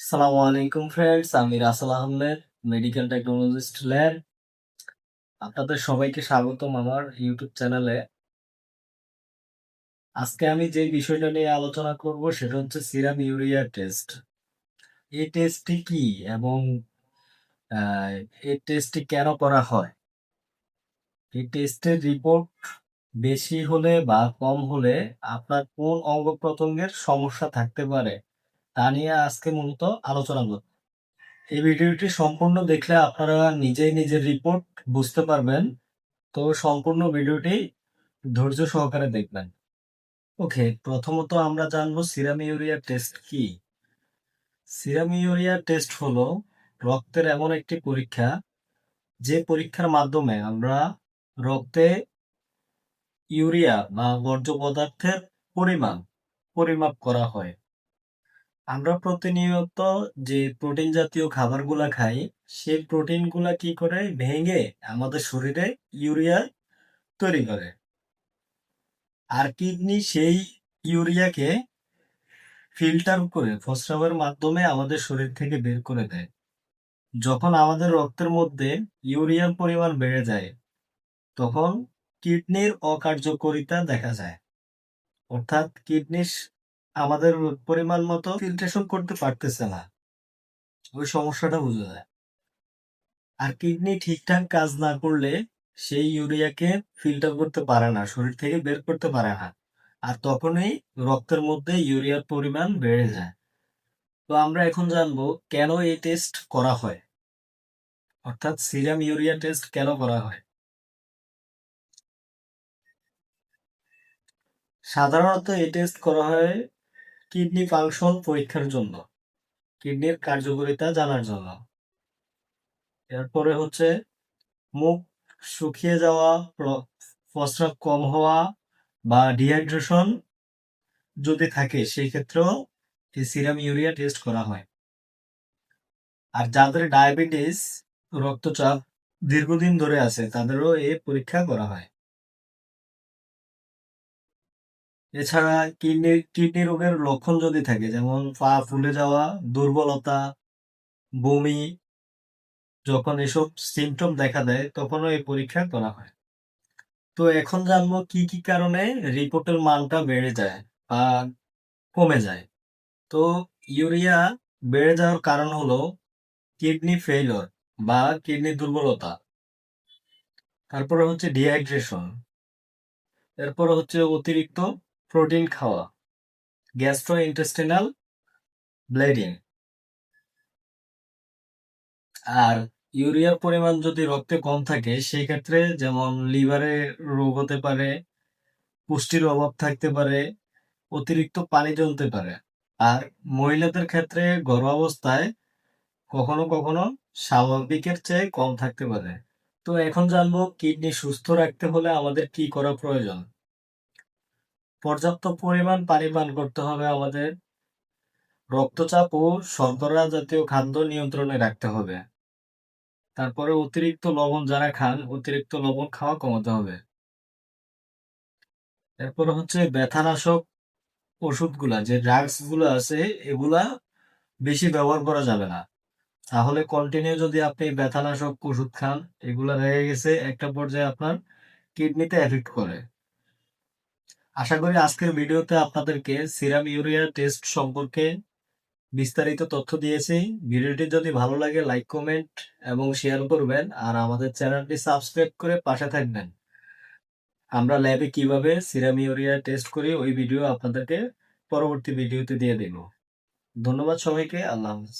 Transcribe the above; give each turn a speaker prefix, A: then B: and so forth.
A: সালামু আলাইকুম ফ্রেন্ডস আমি Rasel Ahmed medical technologist lab আপনাদের সবাইকে স্বাগতম আমার ইউটিউব চ্যানেলে। আজকে আমি যে বিষয়টা নিয়ে আলোচনা করব সেটা হচ্ছে সিরাম ইউরিয়া টেস্ট এই টেস্টটি কি এবং এই টেস্টটি কেন করা হয়? এই টেস্টের রিপোর্ট বেশি হলে বা কম হলে আপনার কোন অঙ্গ প্রত্যঙ্গের সমস্যা থাকতে পারে? তা নিয়ে আজকে মূলত আলোচনা করব। এই ভিডিওটি সম্পূর্ণ দেখলে আপনারা নিজেই নিজের রিপোর্ট বুঝতে পারবেন। তো সম্পূর্ণ ভিডিওটি ধৈর্য সহকারে দেখবেন। ওকে প্রথমত আমরা জানব সিরাম ইউরিয়া টেস্ট কি? সিরাম ইউরিয়া টেস্ট হলো রক্তের এমন একটি পরীক্ষা, যে পরীক্ষার মাধ্যমে আমরা রক্তে ইউরিয়া বা বর্জ্য পদার্থের পরিমাণ পরিমাপ করা হয়। আমরা প্রতিনিয়ত যে প্রোটিন জাতীয় খাবারগুলা খাই, সেই প্রোটিনগুলা কি করে? ভেঙে আমাদের শরীরে ইউরিয়া তৈরি করে। আর কিডনি সেই ইউরিয়াকে ফিল্টার করে প্রস্রাবের মাধ্যমে আমাদের শরীর থেকে বের করে দেয়। যখন আমাদের রক্তের মধ্যে ইউরিয়ার পরিমাণ বেড়ে যায়, তখন কিডনির অকার্যকারিতা দেখা যায়। অর্থাৎ কিডনি আমাদের পরিমাণ মতো ফিল্ট্রেশন করতে পারতেছে না। ওই সমস্যাটা বোঝা যায়। আর কিডনি ঠিকঠাক কাজ না করলে সেই ইউরিয়াকে ফিল্টার করতে পারে না, শরীর থেকে বের করতে পারে না। আর তখনই রক্তের মধ্যে ইউরিয়ার পরিমাণ বেড়ে যায়। তো আমরা এখন জানব, কেন এই টেস্ট করা হয়? অর্থাৎ সিরাম ইউরিয়া টেস্ট কেন করা হয়? সাধারণত এই টেস্ট করা হয় কিডনি ফাংশন পরীক্ষার জন্য। কিডনির কার্যকারিতা জানার জন্য। এরপরে হচ্ছে মুখ শুকিয়ে যাওয়া প্রস্রাব কম হওয়া বা ডিহাইড্রেশন যদি থাকে, সেই ক্ষেত্রেও এই সিরাম ইউরিয়া টেস্ট করা হয়। আর যাদের ডায়াবেটিস রক্তচাপ দীর্ঘদিন ধরে আছে, তাদেরও এই পরীক্ষা করা হয়। এছাড়া কিডনি কিডনি রোগের লক্ষণ যদি থাকে, যেমন পা ফুলে যাওয়া, দুর্বলতা, বমি, যখন এসব সিমটম দেখা দেয়, তখনও এই পরীক্ষা করা হয়। তো এখন জানব কি কি কারণে রিপোর্টের মানটা বেড়ে যায় বা কমে যায়। তো ইউরিয়া বেড়ে যাওয়ার কারণ হলো কিডনি ফেইলর বা কিডনি দুর্বলতা। তারপরে হচ্ছে ডিহাইড্রেশন এরপর হচ্ছে অতিরিক্ত প্রোটিন খাওয়া গ্যাস্ট্রো ইন্টেস্টিনাল ব্লিডিং আর ইউরিয়ার পরিমাণ যদি রক্তে কম থাকে, সেই ক্ষেত্রে যেমন লিভারে রোগ হতে পারে, পুষ্টির অভাব থাকতে পারে, অতিরিক্ত পানি জমতে পারে। আর মহিলাদের ক্ষেত্রে গর্ভাবস্থায় কখনো কখনো স্বাভাবিকের চেয়ে কম থাকতে পারে। তো এখন জানব, কিডনি সুস্থ রাখতে হলে আমাদের কি করা প্রয়োজন? পর্যাপ্ত পরিমাণ পানি পান করতে হবে আমাদের। রক্তচাপ ও শর্করা জাতীয় খাদ্য নিয়ন্ত্রণে রাখতে হবে। তারপরে অতিরিক্ত লবণ যারা খান, অতিরিক্ত লবণ খাওয়া কমাতে হবে। এরপর হচ্ছে ব্যথানাশক ওষুধগুলা, যে ড্রাগসগুলো আছে, এগুলা বেশি ব্যবহার করা যাবে না। তাহলে কন্টিনিউ যদি আপনি ব্যথানাশক ওষুধ খান, এগুলা রয়ে গেছে একটা পর্যায়ে আপনার কিডনিতে এফেক্ট করে। আশা করি আজকের ভিডিওতে আপনাদেরকে সিরাম ইউরিয়া টেস্ট সম্পর্কে বিস্তারিত তথ্য দিয়েছি। ভিডিওটি যদি ভালো লাগে, লাইক, কমেন্ট এবং শেয়ার করবেন আর আমাদের চ্যানেলটি সাবস্ক্রাইব করে পাশে থাকবেন। আমরা ল্যাবে কীভাবে সিরাম ইউরিয়া টেস্ট করি ওই ভিডিও আপনাদেরকে পরবর্তী ভিডিওতে দিয়ে দেব। ধন্যবাদ সবাইকে, আল্লাহ হাফিজ।